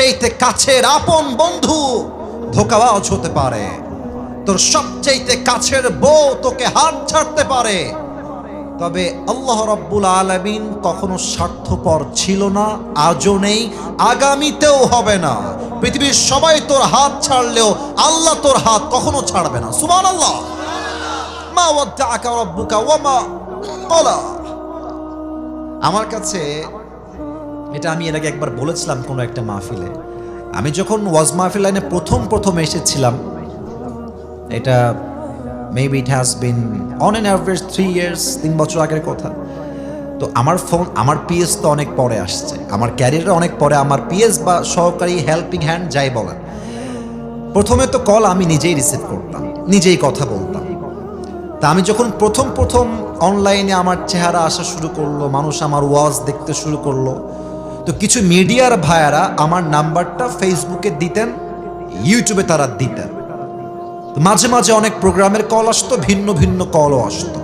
সবচেয়েতে কাছের আপন বন্ধু ধোকাবাজ হতে পারে। তোর সবচেয়েতে কাছের বউ তোকে হাত ছাড়তে পারে। তবে আল্লাহ রব্বুল আলমিন কখনো স্বার্থপর ছিল না, আজও নেই, আগামীতেও হবে না। পৃথিবীর সবাই তোর হাত ছাড়লেও আল্লাহ তোর হাত কখনো ছাড়বে না। সুমান আল্লাহ মা রাব্বুকা ওয়া মা আমার কাছে এটা আমি এর আগে একবার বলেছিলাম কোনো একটা মাহফিলে। আমি যখন ওয়াজ মাহফিল লাইনে প্রথম প্রথম এসেছিলাম, এটা maybe it has been on an average three years তিন বছর আগের কথা। তো আমার ফোন আমার পিএস তো অনেক পরে আসছে। আমার ক্যারিয়ারে অনেক পরে, আমার পিএস বা সহকারী হেল্পিং হ্যান্ড যাই বলেন। প্রথমে তো কল আমি নিজেই রিসিভ করতাম, নিজেই কথা বলতাম। তা আমি যখন প্রথম প্রথম অনলাইনে আমার চেহারা আসা শুরু করল, মানুষ আমার ওয়াজ দেখতে শুরু করল তো কিছু মিডিয়ার ভাইয়ারা আমার নাম্বারটা ফেসবুকে দিতেন ইউটিউবে তারা দিতেন। মাঝে মাঝে অনেক প্রোগ্রামের কল আসতো, ভিন্ন ভিন্ন কলও আসতো।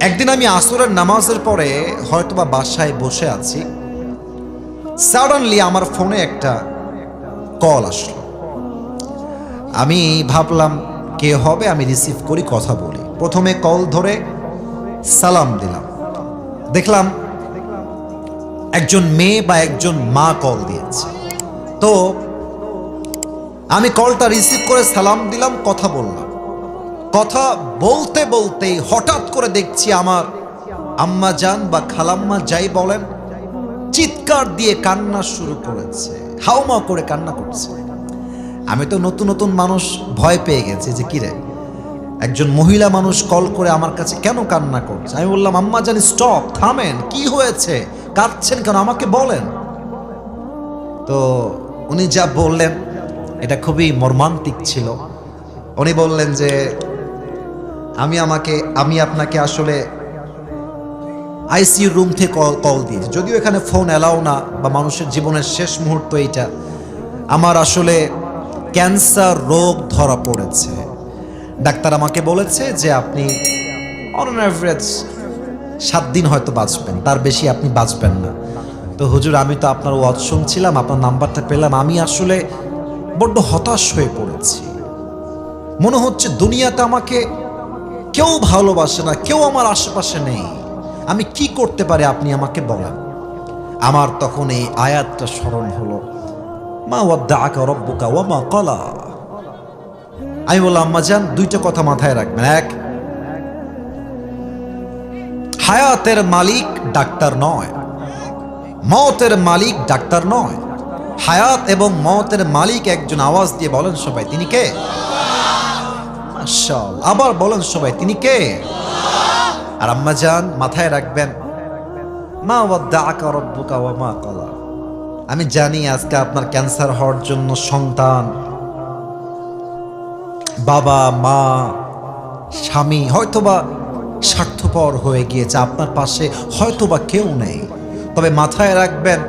একদিন আমি আসরের নামাজের পরে হয়তোবা বাসায় বসে আছি সাডেনলি আমার ফোনে একটা কল আসলো। আমি ভাবলাম, কে হবে? আমি রিসিভ করি, কথা বলি। প্রথমে কল ধরে সালাম দিলাম। দেখলাম একজন মেয়ে বা একজন মা কল দিয়েছে। তো আমি কলটা রিসিভ করে সালাম দিলাম, কথা বললাম। কথা বলতে বলতেই হঠাৎ করে দেখছি আমার আম্মা যান বা খালাম্মা যাই বলেন, চিৎকার দিয়ে কান্না শুরু করেছে হাউমা করে কান্না করছে। আমি তো নতুন নতুন মানুষ ভয় পেয়ে গেছি যে কিরে, একজন মহিলা মানুষ কল করে আমার কাছে কেন কান্না করছে? আমি বললাম, আম্মা জানি স্টপ, থামেন, কি হয়েছে? কাঁদছেন কেন? আমাকে বলেন। তো উনি যা বললেন, এটা খুবই মর্মান্তিক ছিল। উনি বললেন যে, আমি আমাকে, আমি আপনাকে আসলে আইসিইউ রুম থেকে কল কল দিয়েছি যদিও এখানে ফোন অ্যালাও না, বা মানুষের জীবনের শেষ মুহূর্ত এইটা, আমার আসলে ক্যান্সার রোগ ধরা পড়েছে। ডাক্তার আমাকে বলেছে যে, আপনি অন অ্যাভারেজ সাত দিন হয়তো বাঁচবেন, তার বেশি আপনি বাঁচবেন না। তো হুজুর, আমি তো আপনার ওয়াজ শুনছিলাম, আপনার নাম্বারটা পেলাম, আমি আসলে বড্ড হতাশ হয়ে পড়েছি। মনে হচ্ছে দুনিয়াতে আমাকে কেউ ভালোবাসে না, কেউ আমার আশেপাশে নেই। আমি কি করতে পারি আপনি আমাকে বলেন। আমার তখন এই আয়াতটা স্মরণ হলো, মা ওয়াদ্দা আকা রব্বুকা ওয়া মা কলা আমি বললাম, আম্মা যান দুইটা কথা মাথায় রাখবেন। এক হায়াতের মালিক ডাক্তার নয়, মতের মালিক ডাক্তার নয়। হায়াত এবং মতের মালিক একজন আওয়াজ দিয়ে বলেন সবাই, তিনি কে। আবার বলেন সবাই, তিনি কে? আর আম্মা যান মাথায় রাখবেন, মা মা কলা আমি জানি আজকে আপনার ক্যান্সার হওয়ার জন্য সন্তান, বাবা, মা, স্বামী, হয়তোবা স্বার্থপর হয়ে গিয়েছে, আপনার পাশে হয়তোবা কেউ নেই। তবে মাথায় রাখবেন,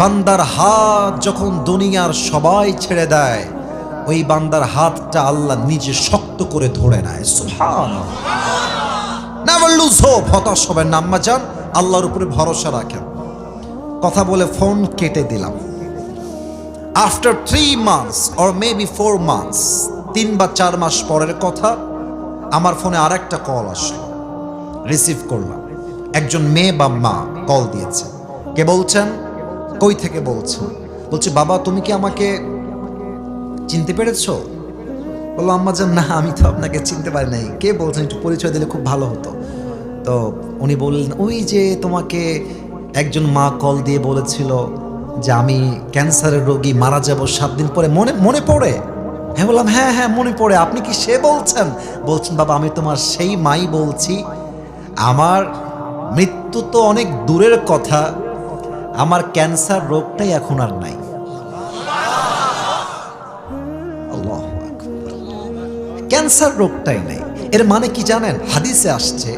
বান্দার হাত যখন দুনিয়ার সবাই ছেড়ে দেয়, ওই বান্দার হাতটা আল্লাহ নিজে শক্ত করে ধরে নেয়। নেভার লুজ হোপ হতাশ হবেন না। আম্মা যান, আল্লাহর উপরে ভরসা রাখেন। কথা বলে ফোন কেটে দিলাম। After three months or maybe four months তিন বা চার মাস পরের কথা, আমার ফোনে আর একটা কল আসলো রিসিভ করলাম। একজন মেয়ে বা মা কল দিয়েছে। কে বলছেন? কই থেকে বলছেন? বলছে, বাবা, তুমি কি আমাকে চিনতে পেরেছ? বলল, আম্মা যান না, আমি তো আপনাকে চিনতে পারি নাই। কে বলছেন? একটু পরিচয় দিলে খুব ভালো হতো। তো উনি বললেন, ওই যে তোমাকে একজন মা কল দিয়ে বলেছিল যে আমি ক্যান্সারের রোগী, মারা যাব সাত দিন পরে। মনে মনে পড়ে? হ্যাঁ বললাম হ্যাঁ হ্যাঁ মনে পড়ে। আপনি কি সে বলছেন? বলছেন, বাবা, আমি তোমার সেই মাই বলছি আমার মৃত্যু তো অনেক দূরের কথা, আমার ক্যান্সার রোগটাই এখন আর নাই। ক্যান্সার রোগটাই নেই। এর মানে কি জানেন? হাদিসে আসছে,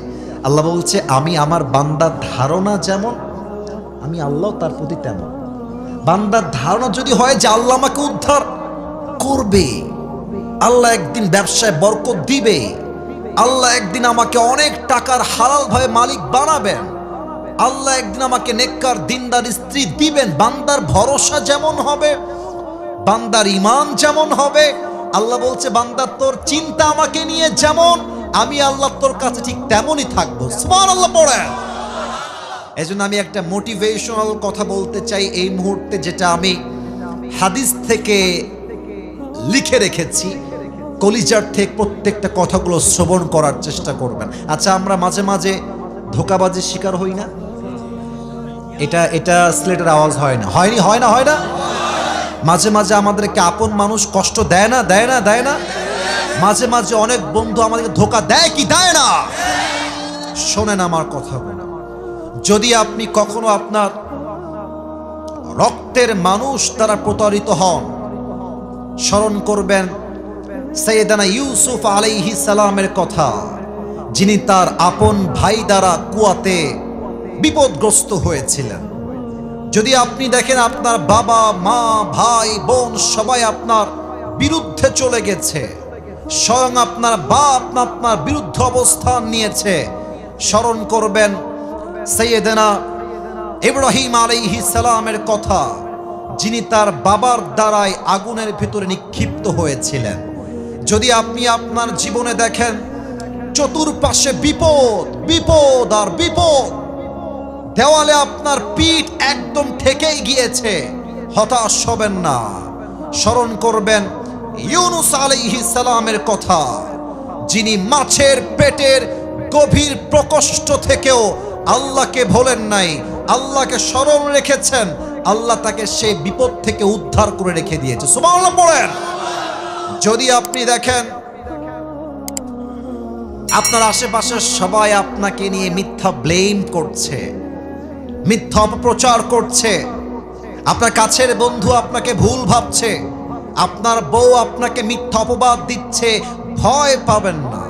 আল্লাহ বলছে, আমি আমার বান্দার ধারণা যেমন, আমি আল্লাহ তার প্রতি তেমন। বান্দার ধারণা যদি হয় যে আল্লাহ আমাকে উদ্ধার করবে, আল্লাহ একদিন ব্যবসায় বরকত দিবে আল্লাহ একদিন আমাকে অনেক টাকার হালাল ভাবে মালিক বানাবেন। আল্লাহ একদিন আমাকে নেককার দিনদার স্ত্রী দিবেন। বান্দার ভরসা যেমন হবে, বান্দার ইমান যেমন হবে, আল্লাহ বলছে বান্দার তোর চিন্তা আমাকে নিয়ে যেমন, আমি আল্লাহ তোর কাছে ঠিক তেমনই থাকব। আল্লাহ পড়ে এই জন্য আমি একটা মোটিভেশনাল কথা বলতে চাই এই মুহূর্তে, যেটা আমি হাদিস থেকে লিখে রেখেছি। কলিজার থেকে প্রত্যেকটা কথাগুলো শ্রবণ করার চেষ্টা করবেন। আচ্ছা আমরা মাঝে মাঝে ধোকাবাজির শিকার হই না? এটা এটা স্লেটের আওয়াজ হয় না। হয়নি হয় না হয় না? মাঝে মাঝে আমাদেরকে আপন মানুষ কষ্ট দেয় না দেয় না দেয় না? মাঝে মাঝে অনেক বন্ধু আমাদেরকে ধোকা দেয় কি, দেয় না? শোনেন আমার কথাগুলো। যদি আপনি কখনো আপনার রক্তের মানুষ দ্বারা প্রতারিত হন, স্মরণ করবেন সৈয়দানা ইউসুফ আলাইহি সালামের কথা, যিনি তার আপন ভাই দ্বারা কুয়াতে বিপদগ্রস্ত হয়েছিলেন। যদি আপনি দেখেন আপনার বাবা, মা, ভাই, বোন সবাই আপনার বিরুদ্ধে চলে গেছে, স্বয়ং আপনার বাপ আপনার বিরুদ্ধে অবস্থান নিয়েছে, স্মরণ করবেন সৈয়দেনা ইব্রাহিম আলাইহি সালামের কথা, যিনি তার বাবার দ্বারাই আগুনের ভিতরে নিক্ষিপ্ত হয়েছিলেন। যদি আপনি আপনার জীবনে দেখেন, চতুর্পাশে বিপদ বিপদ আর বিপদ, দেওয়ালে আপনার পিঠ একদম ঠেকেই গিয়েছে, হতাশ হবেন না। স্মরণ করবেন ইউনুস আলাইহি সালামের কথা, যিনি মাছের পেটের গভীর প্রকোষ্ঠ থেকেও আল্লাহকে ভোলেন নাই, আল্লাহকে স্মরণ রেখেছেন, আল্লাহ তাকে সেই বিপদ থেকে উদ্ধার করে রেখে দিয়েছে। সুবহানাল্লাহ, পড়েন। যদি আপনি দেখেন আপনার আশেপাশের সবাই আপনাকে নিয়ে মিথ্যা ব্লেম করছে, মিথ্যা অপপ্রচার করছে, আপনার কাছের বন্ধু আপনাকে ভুল ভাবছে, আপনার বউ আপনাকে মিথ্যা অপবাদ দিচ্ছে, ভয় পাবেন না,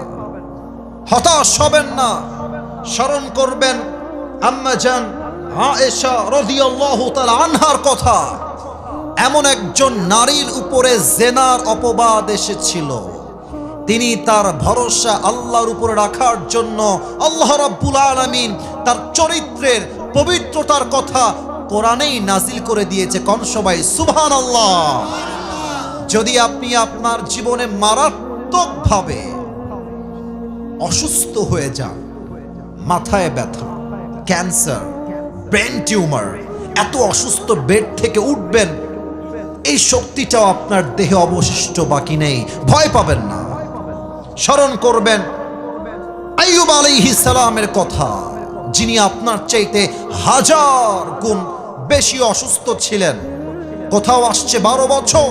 হতাশ হবেন না, স্মরণ করবেন। আম্মা জান আয়েশা রাদিয়াল্লাহু তাআলা আনহার কথা। এমন একজন নারীর উপরে জেনার অপবাদ এসেছিল। তিনি তার ভরসা আল্লাহর উপরে রাখার জন্য আল্লাহ রাব্বুল আলামিন তার চরিত্রের পবিত্রতার কথা কোরআনেই নাজিল করে দিয়েছে। কন সবাই? সুবহানাল্লাহ। যদি আপনি আপনার জীবনে মারাত্মকভাবে অসুস্থ হয়ে যান, মাথায় ব্যথা, ক্যান্সার, ব্রেন টিউমার, এত অসুস্থ বেড থেকে উঠবেন এই শক্তিটাও আপনার দেহে অবশিষ্ট বাকি নেই। ভয় পাবেন না। স্মরণ করবেন আইয়ুব আলাইহি সালামের কথা, যিনি আপনার চাইতে হাজার গুণ বেশি অসুস্থ ছিলেন। কোথাও আসছে বারো বছর,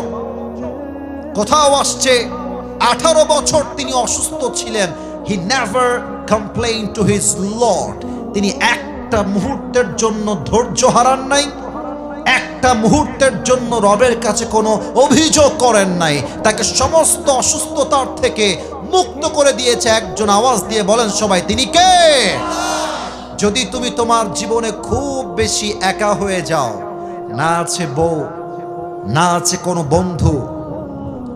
কোথাও আসছে আঠারো বছর তিনি অসুস্থ ছিলেন। He never complain to his lord তিনি একটা মুহূর্তের জন্য ধৈর্য হারান নাই। একটা মুহূর্তের জন্য রবের কাছে কোনো অভিযোগ করেন নাই। তাকে সমস্ত অসুস্থতার থেকে মুক্ত করে দিয়েছে একজন আওয়াজ দিয়ে বলেন সবাই, তিনি কে? যদি তুমি তোমার জীবনে খুব বেশি একা হয়ে যাও, না আছে বউ, না আছে কোনো বন্ধু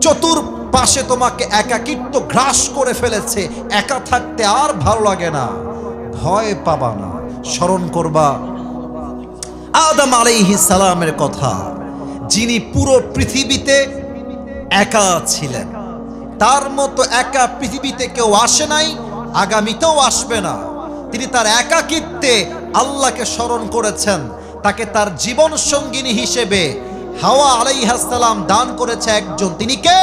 চতুর পাশে তোমাকে একাকিত্ব গ্রাস করে ফেলেছে, একা থাকতে আর ভালো লাগে না। ভয় পাবা না, স্মরণ করবা আদম আলাইহি সালামের কথা। যিনি পুরো পৃথিবীতে একা ছিলেন। তার মতো একা পৃথিবীতে কেউ আসে নাই, আগামীতেও আসবে না। তিনি তার একাকিত্বে আল্লাহকে স্মরণ করেছেন। তাকে তার জীবন সঙ্গিনী হিসেবে হাওয়া আলাইহাসালাম দান করেছে একজন। তিনি কে?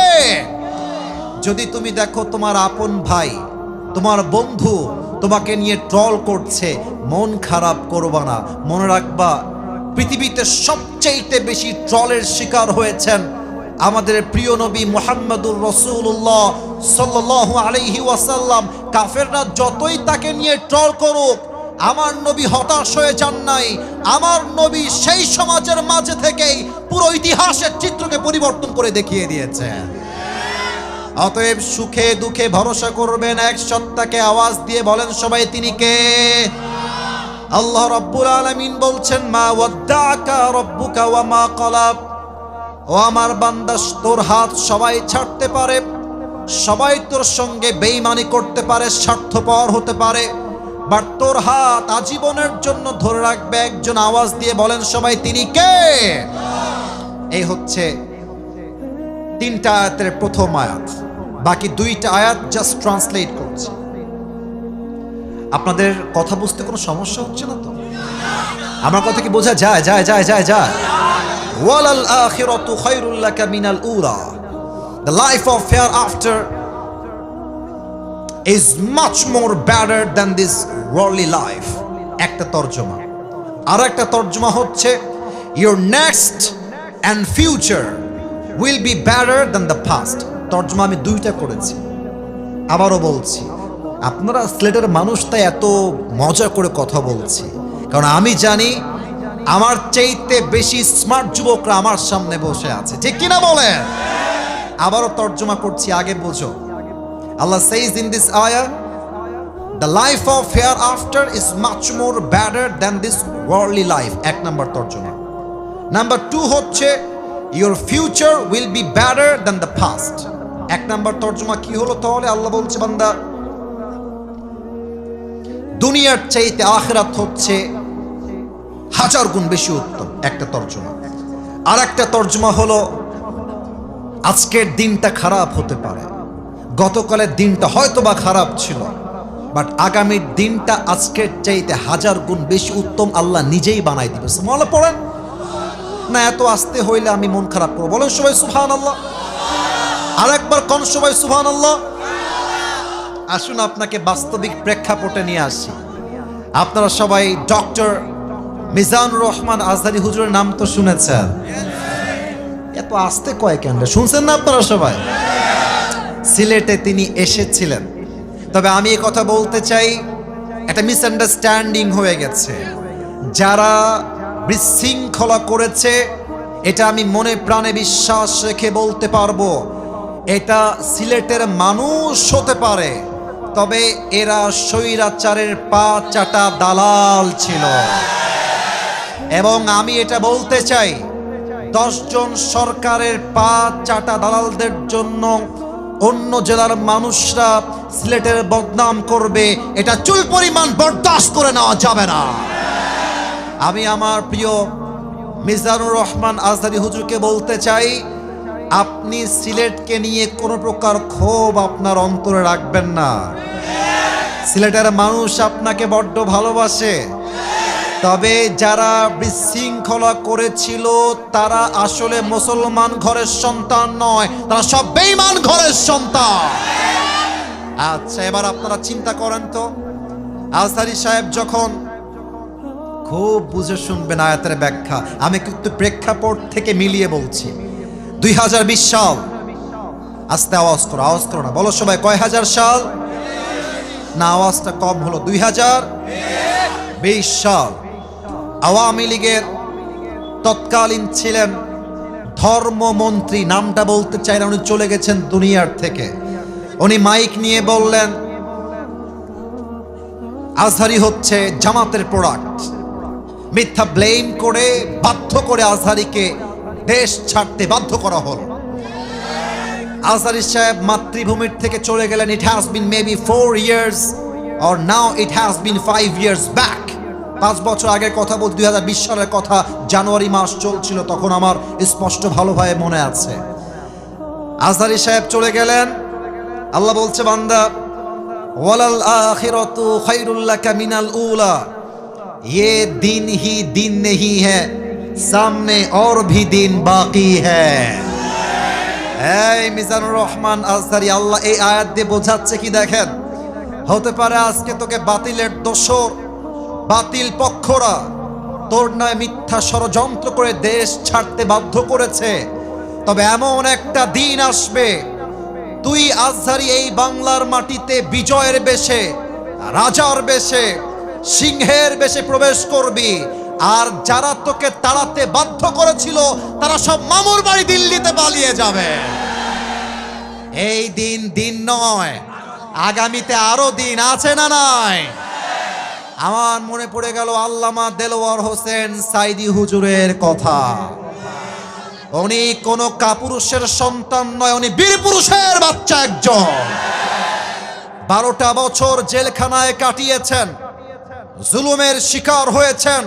যদি তুমি দেখো তোমার আপন ভাই, তোমার বন্ধু তোমাকে নিয়ে ট্রল করছে, মন খারাপ করবা না। মনে রাখবা পৃথিবীতে সবচেয়ে বেশি ট্রলের শিকার হয়েছেন আমাদের প্রিয় নবী মোহাম্মদুর রসুল্লাহ সাল্লাহ আলাইহি ওয়াসাল্লাম। কাফেররা যতই তাকে নিয়ে ট্রল করুক, আমার নবী হতাশ হয়ে যান নাই। আমার নবী সেই সমাজের মাঝে থেকেই পুরো ইতিহাসের চিত্রকে পরিবর্তন করে দেখিয়ে দিয়েছেন অতএব সুখে দুঃখে ভরসা করবেন, এক সত্তাকে আওয়াজ দিয়ে বলেন সবাই, তিনি কে? আল্লাহ রব্বুল আলামিন বলছেন, মা ওয়াদ্দাকা রব্বুকা ওয়া মা কলাব ও আমার বান্দা, তোর হাত সবাই ছাড়তে পারে, সবাই তোর সঙ্গে বেইমানি করতে পারে, স্বার্থপর হতে পারে, বাট তোর হাত আজীবনের জন্য ধরে রাখবে, একজন আওয়াজ দিয়ে বলেন সবাই, তিনি কে? এই হচ্ছে তিনটা আয়াতের প্রথম আয়াত, বাকি দুইটা আয়াত জাস্ট ট্রান্সলেট করছে। আপনাদের কথা বুঝতে কোনো সমস্যা হচ্ছে না তো? আমার কথা কি বোঝা যায়? যায় যায় যায় যায়। ওয়ালাল আখিরাতু খায়রুল লাকা মিনাল উলা the life of hereafter is much more better than this worldly life. একটা তর্জমা। আর একটা তর্জমা হচ্ছে, your next and future will be better than the past. তর্জমা আমি দুইটা করেছি। আবারও বলছি আপনারা স্লেটের মানুষ, তাই এত মজা করে কথা বলছি। কারণ আমি জানি, আমার চাইতে বেশি স্মার্ট যুবকরা আমার সামনে বসে আছে। ঠিক কিনা বলেন? আবারও তর্জমা করছি, আগে বোঝো। Allah says in this this the life life of after is much more badder than this worldly life এক নাম্বার তর্জমা। নাম্বার টু হচ্ছে, your future will be better than the past. এক নাম্বার তর্জমা কি হলো তাহলে? আল্লাহ বলছে, বান্দা দুনিয়ার চাইতে আখেরাত হচ্ছে হাজার গুণ বেশি উত্তম। একটা তর্জমা। আর একটা তর্জমা হলো, আজকের দিনটা খারাপ হতে পারে। গতকালের দিনটা হয়তো বা খারাপ ছিল, বাট আগামীর দিনটা আজকের চাইতে হাজার গুণ বেশি উত্তম আল্লাহ নিজেই বানাই দিবে। মনে পড়েন। না, এত আসতে হইলে আমি মন খারাপ করব। বলেন সবাই সুহান আল্লাহ আর একবার কন সবাই সুহান আল্লাহ আসুন আপনাকে বাস্তবিক প্রেক্ষাপটে নিয়ে আসি। আপনারা সবাই ডক্টর মিজানুর রহমান আজহারি হুজুরের নাম তো শুনেছেন। এত আসতে কয় কেন শুনছেন না আপনারা সবাই? সিলেটে তিনি এসেছিলেন। তবে আমি কথা বলতে চাই, একটা মিসআন্ডারস্ট্যান্ডিং হয়ে গেছে। যারা বিশৃঙ্খলা করেছে, এটা আমি মনে প্রাণে বিশ্বাস রেখে বলতে পারব। এটা সিলেটের মানুষ হতে পারে। তবে এরা স্বৈরাচারের পা চাটা দালাল ছিল। এবং আমি এটা বলতে চাই, দশজন সরকারের পা চাটা দালালদের জন্য অন্য জেলার মানুষরা সিলেটের বদনাম করবে, এটা চুল পরিমাণ বরদাস্ত করে নেওয়া যাবে না। আমি আমার প্রিয় মিজানুর রহমান আজহারি হুজুরকে বলতে চাই, আপনি সিলেটকে নিয়ে কোনো প্রকার ক্ষোভ আপনার অন্তরে রাখবেন না। সিলেটের মানুষ আপনাকে বড্ড ভালোবাসে। তবে যারা বিশৃঙ্খলা করেছিল, তারা আসলে মুসলমান ঘরের সন্তান নয়, তারা সব বেইমান ঘরের সন্তান। আচ্ছা এবার আপনারা চিন্তা করেন তো। আজহারি সাহেব যখন খুব বুঝে শুনবেন আয়াতের ব্যাখ্যা, আমি কিন্তু প্রেক্ষাপট থেকে মিলিয়ে বলছি। দুই হাজার বিশ সাল। আস্তে আওয়াজ করো আওয়াজ করো না, বলো সবাই, কয় হাজার সাল? না, আওয়াজটা কম হলো। দুই হাজার বিশ সাল আওয়ামী লীগের তৎকালীন ছিলেন ধর্মমন্ত্রী, নামটা বলতে চাই না উনি চলে গেছেন দুনিয়ার থেকে। উনি মাইক নিয়ে বললেন, আজহারি হচ্ছে জামাতের প্রোডাক্ট মিথ্যা ব্লেম করে, বাধ্য করে আজহারিকে দেশ ছাড়তে বাধ্য করা হলো। আজহারি সাহেব মাতৃভূমির থেকে চলে গেলেন it has been maybe four years or now it has been five years back পাঁচ বছর আগের কথা বলতে দুই হাজার বিশ সালের কথা জানুয়ারি মাস চলছিল তখন আমার স্পষ্ট ভালোভাবে মনে আছে আজহারি সাহেব চলে গেলেন আল্লাহ বলছে বান্দা ওয়ালাল আখিরাতু খায়রুল লাকা মিনাল উলা ये दिन ही दिन नहीं है सामने और भी दिन बाकी है এই মিজানুর রহমান আজহারি, আল্লাহ এই আয়াত দিয়ে বোঝাচ্ছে কি দেখেন? হতে পারে আজকে তোকে বাতিলের দোষর, বাতিল পক্ষরা তোর নয় মিথ্যা ষড়যন্ত্র করে দেশ ছাড়তে বাধ্য করেছে। তবে এমন একটা দিন আসবে, তুই আজহারি এই বাংলার মাটিতে বিজয়ের বেশে, রাজার বেশে, সিংহের বেশে প্রবেশ করবি। আর যারা তোকে তাড়াতে বাধ্য করেছিল, তারা সব মামুর বাড়ি দিল্লিতে পালিয়ে যাবে। এই দিন দিন নয়, আগামীতে আরও দিন আছে না নাই? আমার মনে পড়ে গেল আল্লামা দেলোয়ার হোসেন সাইদি হুজুরের কথা। উনি কোনো কাপুরুষের সন্তান নয়, উনি বীর পুরুষের বাচ্চা একজন। বারোটা বছর জেলখানায় কাটিয়েছেন, জুলুমের শিকার হয়েছেন।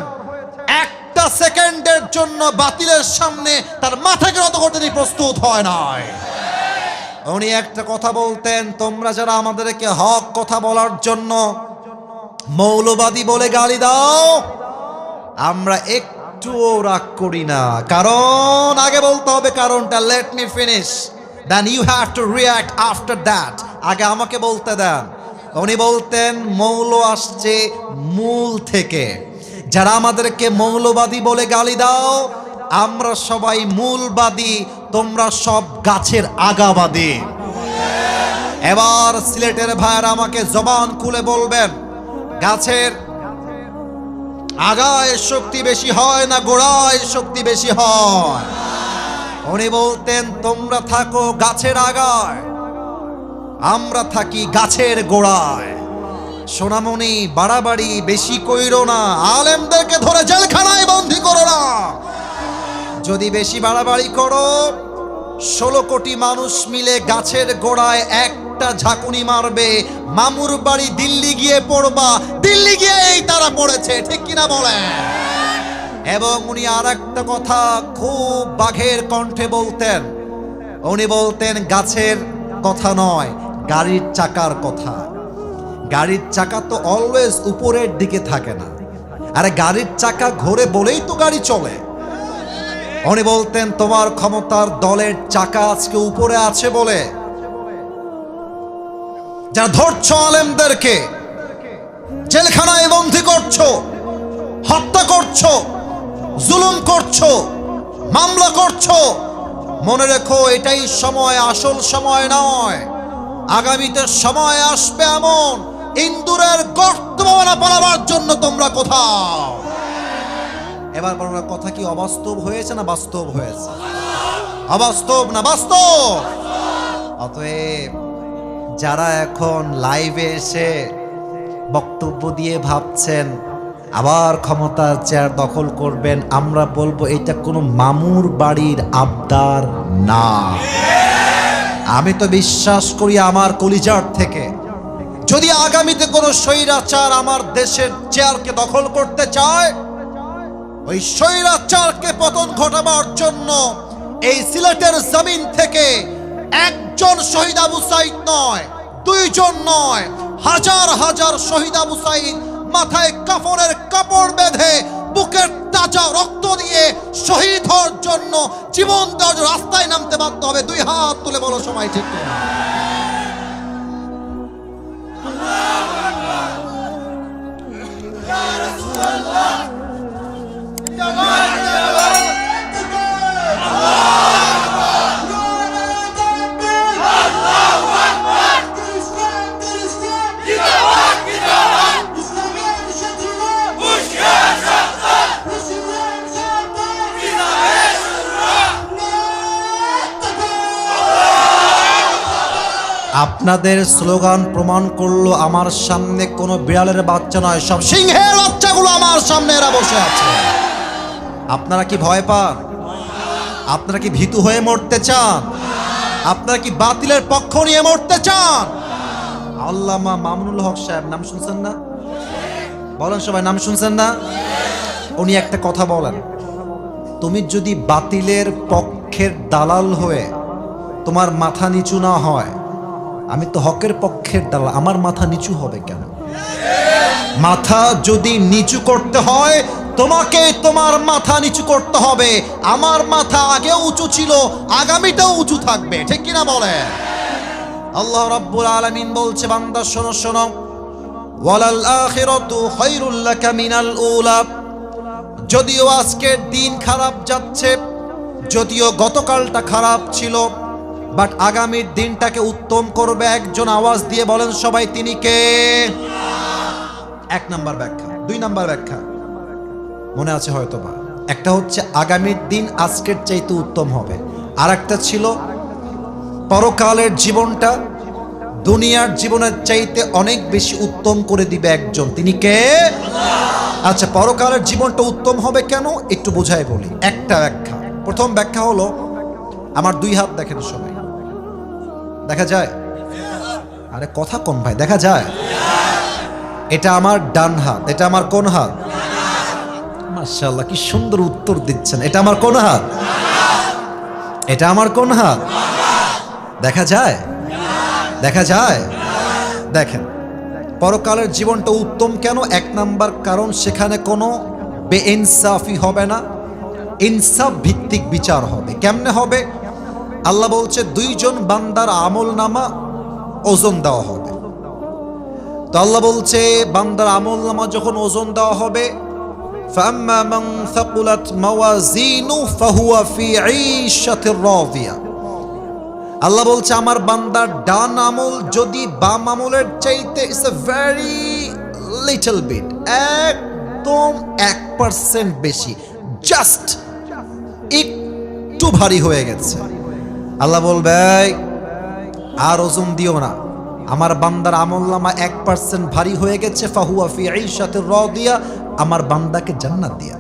একটা সেকেন্ডের জন্য বাতিলের সামনে তার মাথাকে নত করতে তিনি প্রস্তুত হয় নাই। উনি একটা কথা বলতেন, তোমরা যারা আমাদেরকে হক কথা বলার জন্য মৌলবাদী বলে গালি দাও, আমরা একটুও রাগ করি না। কারণ আগে বলতে হবে কারণটা let me finish then you have to react after that আগে আমাকে বলতে দেন। উনি বলতেন, মৌল আসছে মূল থেকে। যারা আমাদেরকে মৌলবাদী বলে গালি দাও, আমরা সবাই মূলবাদী, তোমরা সব গাছের আগাবাদী। এবার সিলেটের ভাইয়ের আমাকে জবান খুলে বলবেন, গাছের আগায় শক্তি বেশি হয় না গোড়ায় শক্তি বেশি হয়? উনি বলতেন, তোমরা থাকো গাছের আগায়, আমরা থাকি গাছের গোড়ায়। সোনামণি, বাড়াবাড়ি, বেশি কইরো না। আলেমদেরকে ধরে জেলখানায় বন্দি করো না। যদি বেশি বাড়াবাড়ি করো, ষোলো কোটি মানুষ মিলে গাছের গোড়ায় একটা ঝাঁকুনি মারবে। মামুর বাড়ি দিল্লি গিয়ে পড়বা। দিল্লি গিয়েই তারা পড়েছে, ঠিক কিনা বলেন? এবং উনি আর একটা কথা খুব বাঘের কণ্ঠে বলতেন। উনি বলতেন, গাছের কথা নয়, গাড়ির চাকার কথা। গাড়ির চাকা তো অলওয়েজ উপরের দিকে থাকে না। আরে গাড়ির চাকা ঘোরে বলেই তো গাড়ি চলে। উনি বলতেন, তোমার ক্ষমতার দলের চাকা আজকে উপরে আছে বলে। যারা ধরছ আলেমদেরকে, জেলখানায় বন্দি করছ, হত্যা করছ, জুলুম করছ, মামলা করছ, মনে রেখো এটাই সময়, আসল সময় নয়। আগামীতে সময় আসবে এমন ইন্দুরের গর্ত ভাবনা পালাবার জন্য তোমরা কোথাও। এবার বলুন না, কথা কি অবাস্তব হয়েছে না বাস্তব হয়েছে? অবাস্তব না বাস্তব? অতএব যারা এখন লাইভে এসে বক্তব্য দিয়ে ভাবছেন আবার ক্ষমতার চেয়ার দখল করবেন আমরা বলব এটা কোনো মামুর বাড়ির আবদার না। আমি তো বিশ্বাস করি আমার কলিজার থেকে। যদি আগামীতে কোনো স্বৈরাচার আমার দেশের চেয়ারকে দখল করতে চায়, ওই স্বৈরাচারকে পতন ঘটাবার জন্য এই সিলেটের জমিন থেকে একজন শহীদ আবু সাইদ নয়, দুইজন নয়, হাজার হাজার শহীদ আবু সাইদ মাথায় কাফনের কাপড় বেঁধে বুকের তাজা রক্ত দিয়ে শহীদ হওয়ার জন্য জীবন দেওয়ার রাস্তায় নামতে বাধ্য হবে। দুই হাত তুলে বলো সময় ঠিক আপনাদের স্লোগান প্রমাণ করল, আমার সামনে কোনো বিড়ালের বাচ্চা নয়, সব সিংহের বাচ্চাগুলো আমার সামনে এরা বসে আছে। আপনারা কি ভয় পান? আপনারা কি ভীতু হয়ে মরতে চান? আপনারা কি বাতিলের পক্ষ নিয়ে মরতে চান? আল্লামা মামুনুল হক সাহেব, নাম শুনছেন না? বলেন সবাই, নাম শুনছেন না? উনি একটা কথা বলেন। তুমি যদি বাতিলের পক্ষের দালাল হয়ে তোমার মাথা নিচু না হয় আমি তো হকের পক্ষের দালাল, আমার মাথা নিচু হবে কেন? মাথা যদি নিচু করতে হয়, তোমাকে তোমার মাথা নিচু করতে হবে। আমার মাথা আগেও উঁচু ছিল, আগামীটাও উঁচু থাকবে, ঠিক কিনা বলে আল্লাহ রাব্বুল আলামিন বলছে, বান্দা, শোনো শোনো। ওয়ালাল আখিরাতু খায়রুল লাকা মিনাল উলা। যদিও আজকের দিন খারাপ যাচ্ছে, যদিও গতকালটা খারাপ ছিল বাট আগামীর দিনটাকে উত্তম করবে একজন আওয়াজ দিয়ে বলেন সবাই, তিনি কে? এক নাম্বার ব্যাখ্যা, দুই নাম্বার ব্যাখ্যা। মনে আছে হয়তো বা একটা হচ্ছে আগামীর দিন আজকের চাইতে উত্তম হবে। আর একটা ছিল, পরকালের জীবনটা দুনিয়ার জীবনের চাইতে অনেক বেশি উত্তম করে দিবে একজন। তিনি কে? আচ্ছা পরকালের জীবনটা উত্তম হবে কেন? একটু বোঝাই বলি। একটা ব্যাখ্যা। প্রথম ব্যাখ্যা হলো, আমার দুই হাত দেখেন সবাই। দেখা যায়? আরে কথা কম ভাই, দেখা যায়? এটা আমার ডান হাত, এটা আমার কোন হাত? মাশাআল্লাহ, কি সুন্দর উত্তর দিচ্ছেন। এটা আমার কোন হাত? এটা আমার কোন হাত? দেখা যায়? দেখা যায়? দেখেন, পরকালের জীবনটা উত্তম কেন? এক নাম্বার কারণ, সেখানে কোনো বেইনসাফি হবে না। ইনসাফ ভিত্তিক বিচার হবে। কেমনে হবে? আল্লাহ বলছে, দুইজন বান্দার আমল নামা ওজন দেওয়া হবে। তো আল্লাহ বলছে, বান্দার আমল নামা যখন ওজন দেওয়া হবে আল্লাহ বলছে, আমার বান্দার ডান আমল যদি বাম আমলের চাইতে it's a very little bit একদম এক পার্সেন্ট বেশি জাস্ট একটু ভারী হয়ে গেছে। আল্লাহ বলবে "এই, আর ওজন দিও না। আমার বান্দার আমল নামা এক পার্সেন্ট ভারী হয়ে গেছে। ফাহুয়া ফি সাথে র দিয়া আমার বান্দাকে জান্নাত দিয়া।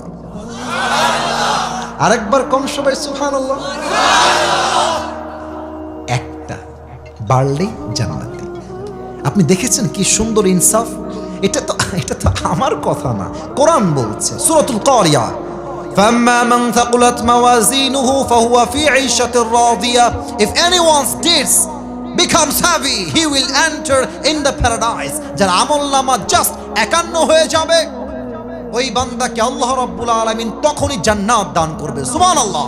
আরেকবার কম সবাই সুহান একটা বাড়লেই জান্নাতি আপনি দেখেছেন কি সুন্দর ইনসাফ? এটা তো এটা তো আমার কথা না। কোরআন বলছে সূরাতুল কারিয়া فأما من ثقلت موازينه فهو في عيشة راضية If anyone's deeds becomes heavy he will enter in the paradise যার আমল নামা জাস্ট একান্ন হয়ে যাবে ওই বান্দাকে আল্লাহ রাব্বুল আলামিন তখনই জান্নাত দান করবে সুবহানাল্লাহ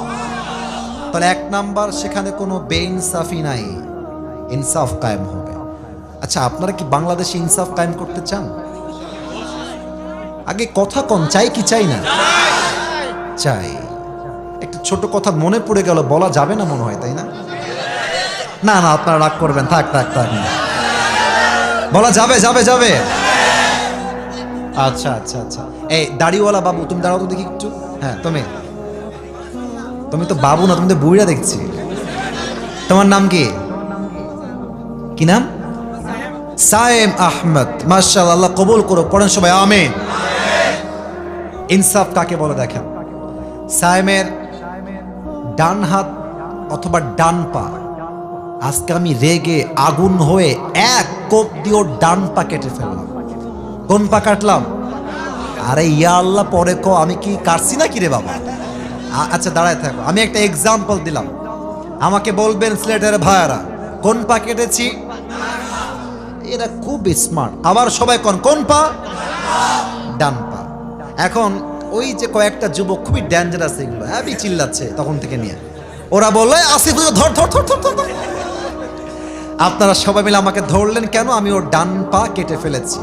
তাহলে এক নাম্বার সেখানে কোনো বেইনসাফি নাই ইনসাফ কায়েম হবে আচ্ছা আপনারা কি বাংলাদেশে ইনসাফ কায়েম করতে চান আগে কথা কম চাই কি চাই না চাই। একটু ছোট কথা মনে পড়ে গেল, বলা যাবে না মনে হয়, তাই না? না না, আপনারা রাগ করবেন, থাক থাক থাক। বলা যাবে যাবে যাবে। আচ্ছা আচ্ছা আচ্ছা। এই দাড়িওয়ালা বাবু, তুমি দাঁড়াও তো দেখি একটু। হ্যাঁ তুমি। তুমি তো বাবু না, তুমি তো বুড়িরা দেখছি। তোমার নাম কি? কি নাম? সায়েম আহমদ। মার্শাল আল্লাহ কবুল করো পড়েন সবাই, আমিন। ইনসাফ কাকে বলে দেখেন? সায়েমের ডান হাত অথবা ডান পা। আজকে আমি রেগে আগুন হয়ে এক কোপ দিয়ে ওর ডান পা কেটে ফেললাম। কোন পা কাটলাম? আরে ইয়া আল্লাহ, পরে কো, আমি কি কাটছি না কি রে বাবা? আচ্ছা দাঁড়ায় থাকো, আমি একটা এক্সাম্পল দিলাম। আমাকে বলবেন, সিলেটের ভাইয়ারা, কোন পা কেটেছি? এরা খুব স্মার্ট আবার সবাই কোন কোন পা? ডান পা। এখন ওই যে কয়েকটা যুবক খুবই ডেঞ্জারাস এগুলো হ্যাঁ চিল্লাচ্ছে তখন থেকে নিয়ে। ওরা বলল "এই আসিফ ধর ধর ধর ধর ধর ধর।" আপনারা সবাই মিলে আমাকে ধরলেন, কেন? আমি ওর ডান পা কেটে ফেলেছি।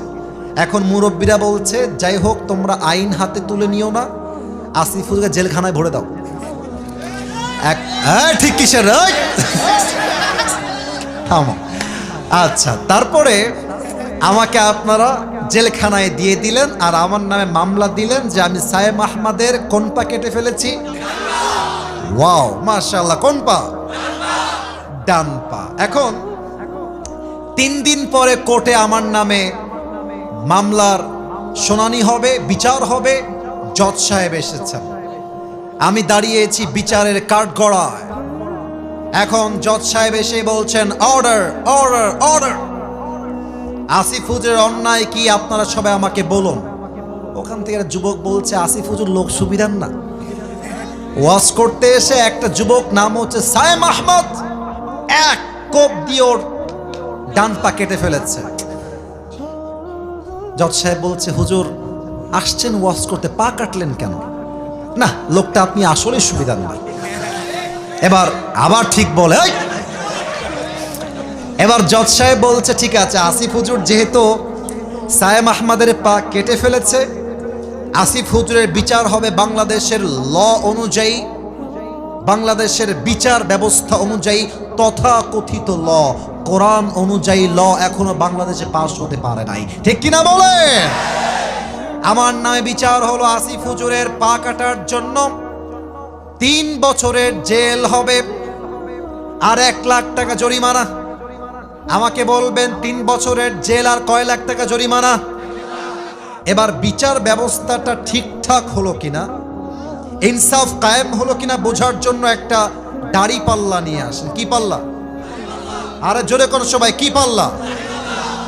এখন মুরব্বীরা বলছে, যাই হোক, তোমরা আইন হাতে তুলে নিও না আসিফুলকে জেলখানায় ভরে দাও। এক হ্যাঁ ঠিক কিসের? আচ্ছা তারপরে আমাকে আপনারা জেলখানায় দিয়ে দিলেন আর আমার নামে মামলা দিলেন যে আমি সায়েম আহমদের কোন পা কেটে ফেলেছি। ওয়াও, মাশাআল্লাহ কোন পা ডান পা। এখন তিন দিন পরে কোর্টে আমার নামে মামলার শুনানি হবে, বিচার হবে, জজ সাহেব এসেছেন। আমি দাঁড়িয়েছি বিচারের কাঠগড়ায়। এখন জজ সাহেব এসে বলছেন অর্ডার অর্ডার অর্ডার আসিফ অন্যায় কি আপনারা সবাই আমাকে বলুন? ওখান থেকে যুবক বলছে, আসিফ হুজুর, লোক সুবিধার না। ওয়াজ করতে এসে একটা যুবক, নাম হচ্ছে সায়েম আহমদ, এক কোপ দিয়ে ওর ডান পা কেটে ফেলেছে। জজ সাহেব বলছে, হুজুর, আসছেন ওয়াজ করতে, পা কাটলেন কেন? না, লোকটা আপনি আসলে সুবিধার না। এবার আবার ঠিক বলে! এবার জজ সাহেব বলছে, ঠিক আছে, আসিফ হুজুর যেহেতু সায়েম আহমদের পা কেটে ফেলেছে, আসিফ হুজুরের বিচার হবে বাংলাদেশের ল অনুযায়ী, বাংলাদেশের বিচার ব্যবস্থা অনুযায়ী তথাকথিত ল, কোরআন অনুযায়ী ল এখনও বাংলাদেশে পাশ হতে পারে নাই। ঠিক কিনা বলে আমার নামে বিচার হলো আসিফ হুজুরের পা কাটার জন্য তিন বছরের জেল হবে, আর এক লাখ টাকা জরিমানা। আমাকে বলবেন তিন বছরের জেল আর কয় লাখ টাকা জরিমানা? এবার বিচার ব্যবস্থাটা ঠিকঠাক হলো কিনা? ইনসাফ কায়েম হলো কিনা বোঝার জন্য একটা দাড়ি পাল্লা নিয়ে আসেন। কি পাল্লা? আরে জোরে কোন সবাই, কি পাল্লা?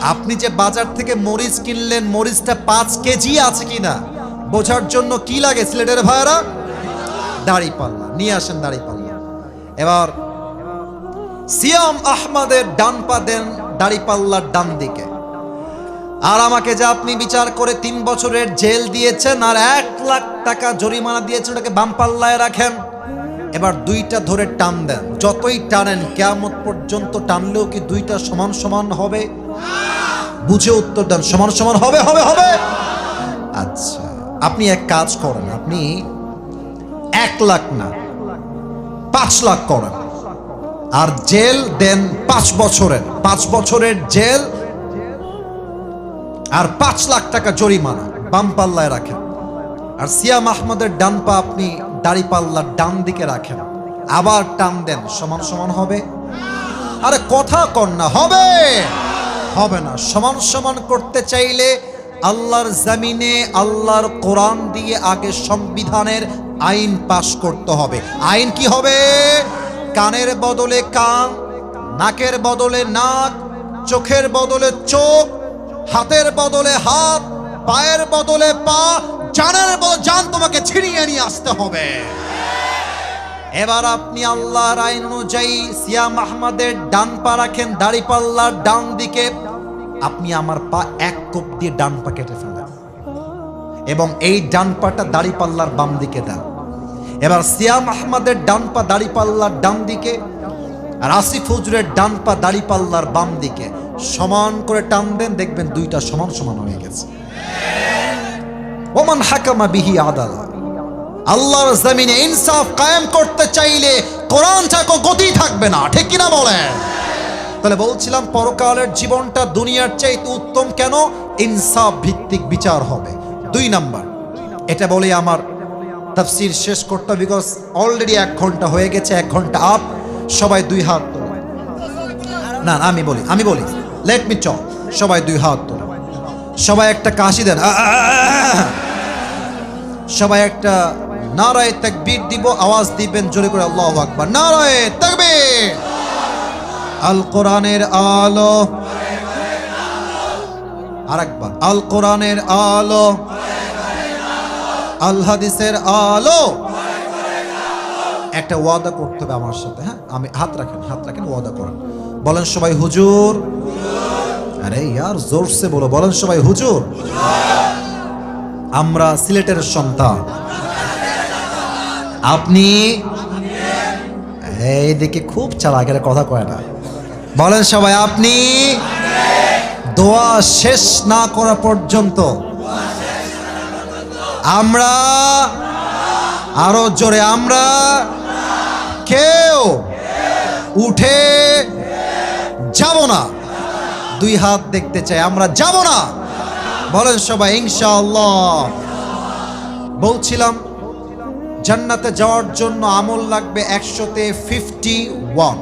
আপনি যে বাজার থেকে মরিচ কিনলেন, মরিচটা পাঁচ কেজি আছে কিনা? বোঝার জন্য কি লাগে সিলেটের ভাইরা দাড়ি পাল্লা, নিয়ে আসেন দাড়ি পাল্লা। এবার সিয়াম আহমদের ডান পা দেন দাড়ি পাল্লার ডান দিকে। আর আমাকে যা আপনি বিচার করে তিন বছরের জেল দিয়েছেন, আর এক লাখ টাকা জরিমানা দিয়েছেন, ওটাকে বাম পাল্লায় রাখেন। এবার দুইটা ধরে টান দেন। যতই টানেন, কেয়ামত পর্যন্ত টানলেও কি দুইটা সমান সমান হবে? বুঝে উত্তর দেন, সমান সমান হবে হবে হবে। আচ্ছা আপনি এক কাজ করেন, আপনি এক লাখ না, পাঁচ লাখ করেন। আর জেল দেন পাঁচ বছরের পাঁচ বছরের জেল আর পাঁচ লাখ টাকা জরিমানা, বাম পাল্লায় রাখেন। আর সিয়াম আহমদের ডান পা আপনি দাড়ি পাল্লার ডান দিকে রাখেন। আবার টান দেন, সমান সমান হবে? আরে কথা কন না, হবে? হবে না, সমান সমান করতে চাইলে আল্লাহর জামিনে, আল্লাহর কোরআন দিয়ে আগে সংবিধানের আইন পাশ করতে হবে। আইন কি হবে? কানের বদলে কান, নাকের বদলে নাক, চোখের বদলে চোখ, হাতের বদলে হাত, পায়ের বদলে পা, জানের বদলে জান তোমাকে ছিনিয়ে নিয়ে আসতে হবে। এবার আপনি আল্লাহর আইন অনুযায়ী সিয়াম আহমদের ডান পা রাখেন, দাড়ি পাল্লার ডান দিকে। আপনি আমার পা এক কোপ দিয়ে ডান পা কেটে ফেলেন এবং এই ডান পাটা দাড়ি পাল্লার বাম দিকে দেন। এবার সিয়াম আহমদের ডান পা দাড়ি পাল্লার ডান দিকে আর আসিফ হুজুরের ডান পা দাড়ি পাল্লার বাম দিকে। সমান করে টান দেন, দেখবেন দুইটা সমান সমান হয়ে গেছে। ওমান হাকামা বিহি আদালা। আল্লাহর জমিনে ইনসাফ কায়েম করতে চাইলে কোরআন থাকো, গতি থাকবে না। ঠিক কিনা বলেন? তাহলে বলছিলাম, পরকালের জীবনটা দুনিয়ার চাইতে উত্তম কেন? ইনসাফ ভিত্তিক বিচার হবে। দুই নাম্বার, এটা বলে আমার তাফসির শেষ করতে বিকজ অলরেডি এক ঘণ্টা হয়ে গেছে, এক ঘণ্টা আপ সবাই দুই হাত তোলে না আমি বলি আমি বলি লেট মি চক সবাই দুই হাত তোলে সবাই একটা কাশি দেন। সবাই একটা নারায় তাকবীর দিব, আওয়াজ দিবেন জোরে করে, আল্লাহু আকবার। নারায় তাকবীর! আল কোরআনের আলো। আরেকবার আল কোরআনের আলো। আল হাদিসের আলো। একটা ওয়াদা করতে হবে আমার সাথে হ্যাঁ? আমি হাত রাখেন হাত রাখেন, ওয়াদা করেন। বলেন সবাই হুজুর। আরে ইয়ার জোরসে বলো, বলেন সবাই হুজুর। আমরা সিলেটের সন্তান। আপনি? এই দিকে খুব চালাকের কথা কয় না। বলেন সবাই, আপনি? দোয়া শেষ না করা পর্যন্ত আমরা, আরও জোরে আমরা, কেউ উঠে যাব না। দুই হাত দেখতে চাই, আমরা যাব না। বলেন সবাই, ইনশাআল্লাহ। বলছিলাম, জান্নাতে যাওয়ার জন্য আমল লাগবে একশোতে ফিফটি ওয়ান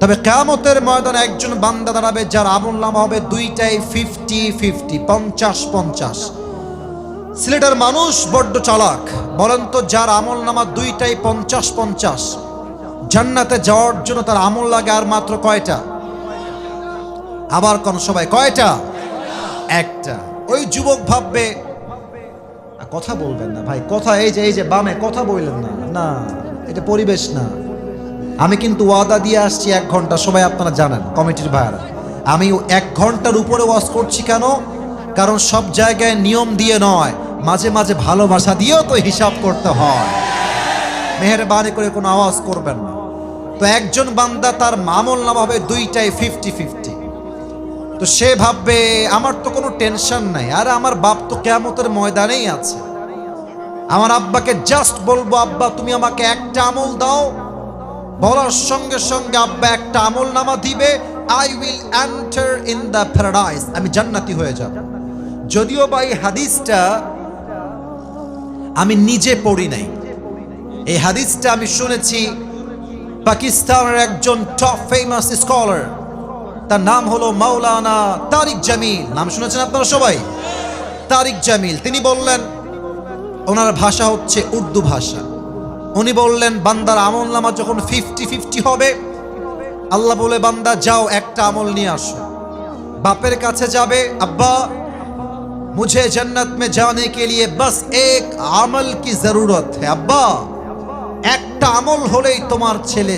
তবে কেয়ামতের ময়দানে একজন বান্দা দাঁড়াবে যার আমল নামা হবে দুইটাই ফিফটি ফিফটি পঞ্চাশ পঞ্চাশ। সিলেটের মানুষ বড্ড চালাক। বলেন তো যার আমল নামা দুইটাই পঞ্চাশ পঞ্চাশ। জান্নাতে যাওয়ার জন্য তার আমল লাগে আর মাত্র কয়টা? আবার কোন সবাই, কয়টা? একটা। ওই যুবক ভাববে কথা বলবেন না ভাই, কথা এই যে এই যে বামে কথা বললেন না। না, এটা পরিবেশ না। আমি কিন্তু ওয়াদা দিয়ে আসছি এক ঘণ্টা, সবাই আপনারা জানেন, কমিটির ভাইয়ারা। আমি এক ঘণ্টার উপরে ওয়াজ করছি কেন? কারণ সব জায়গায় নিয়ম দিয়ে নয়। মাঝে মাঝে ভালোবাসা দিয়েও তো হিসাব করতে হয়। মেহরবানি করে কোনো আওয়াজ করবেন না। তো একজন বান্দা তার মামল নাম হবে দুইটাই ফিফটি ফিফটি তো সে ভাববে, আমার তো কোনো টেনশন নাই। আর আমার বাপ তো কেয়ামতের ময়দানেই আছে। আমার আব্বাকে জাস্ট বলব, আব্বা, তুমি আমাকে একটা আমল দাও। বলার সঙ্গে সঙ্গে আব্বা একটা আমল নামা দিবে I will enter in the paradise আমি জান্নাতি হয়ে যাব। যদিও বা এই হাদিসটা আমি নিজে পড়ি নাই। এই হাদিসটা আমি শুনেছি পাকিস্তানের একজন টপ ফেমাস স্কলার তার নাম হলো মাওলানা তারিক জামিল। নাম শুনেছেন আপনারা সবাই? তারিক জামিল। তিনি বললেন, ওনার ভাষা হচ্ছে উর্দু ভাষা। উনি বললেন, বান্দার আমল নামা যখন ফিফটি ফিফটি হবে, আল্লাহ বলে, বান্দা, যাও, একটা আমল নিয়ে আসো। বাপের কাছে যাবে, আব্বা मुझे जन्नत में जाने के लिए बस एक अमल की जरूरत है अब्बा একটা আমল হলেই তোমার ছেলে